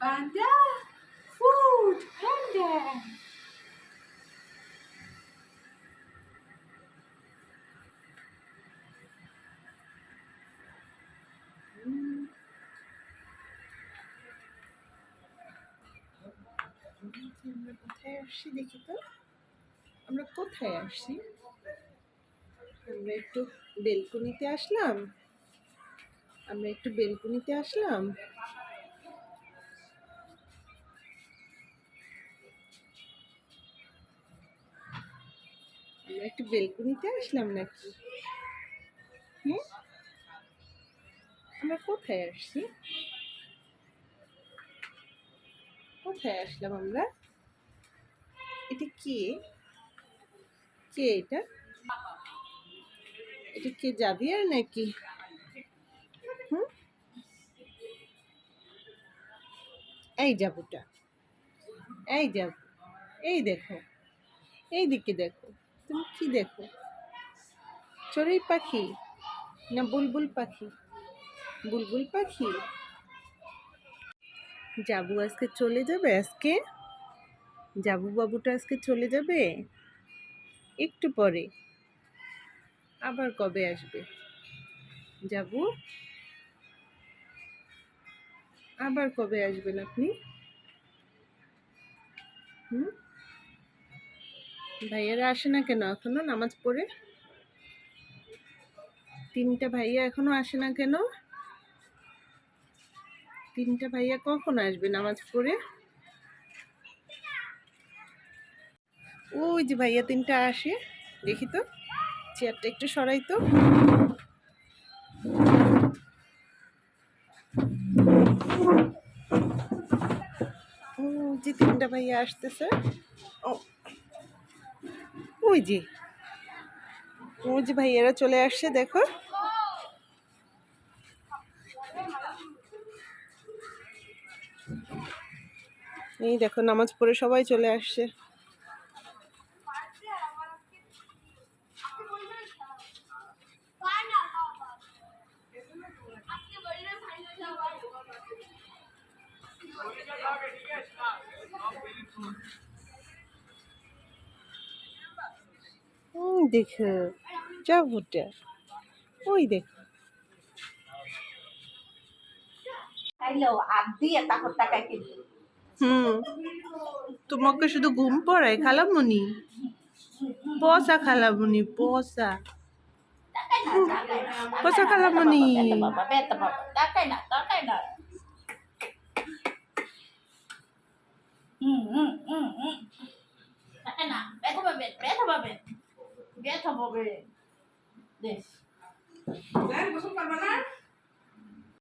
Panda. Food. Panda. আমরা কোথায় আসছি দেখি তো আমরা কোথায় আসছি আমরা একটু বেলকুনিতে আসলাম। আমরা একটু বেলকুনিতে আসলাম। আমরা একটু বেলকুনিতে আসলাম নাকি? হুম? আমরা কোথায় আসছি? কোথায় আসলাম আমরা? এটা কে? কে এটা? এটা কে আর নাকি? হুম? এই যাবুটা এই যাব এই দেখো। এই দিকে দেখো। তুমি কি দেখো? চড়ুই পাখি না বুলবুল পাখি? বুলবুল পাখি? যাবু আজকে চলে যাবে? আজকে? যাবু বাবুটা আজকে চলে যাবে? একটু পরে। আবার কবে আসবে? যাব। আবার কবে আসবেন আপনি? হুম? ভাইয়ারা আসে না কেন এখনও নামাজ পড়ে? তিনটা ভাইয়া এখনও আসে না কেন? তিনটা ভাইয়া কখন আসবে নামাজ পড়ে? ওই যে ভাইয়া তিনটা আসে, দেখি তো। চেয়ারটা একটু সরাই তো। ও তিনটা ভাইয়া আসতেছে। ও, ওই যে। ওই যে ভাইয়ারা চলে আসছে, দেখো। এই দেখো, নামাজ পড়ে সবাই চলে আসছে। ওই যা যাবুটা ওই দেখো। হুম তোমাকে শুধু ঘুম পড়ায় খালামুনি? পসা খালামুনি পসা পসা খালামুনি। বাবা না। টাকায় না ব্যথা পাবেন ব্যথা পাবেন। ব্যথা পাবে দেখ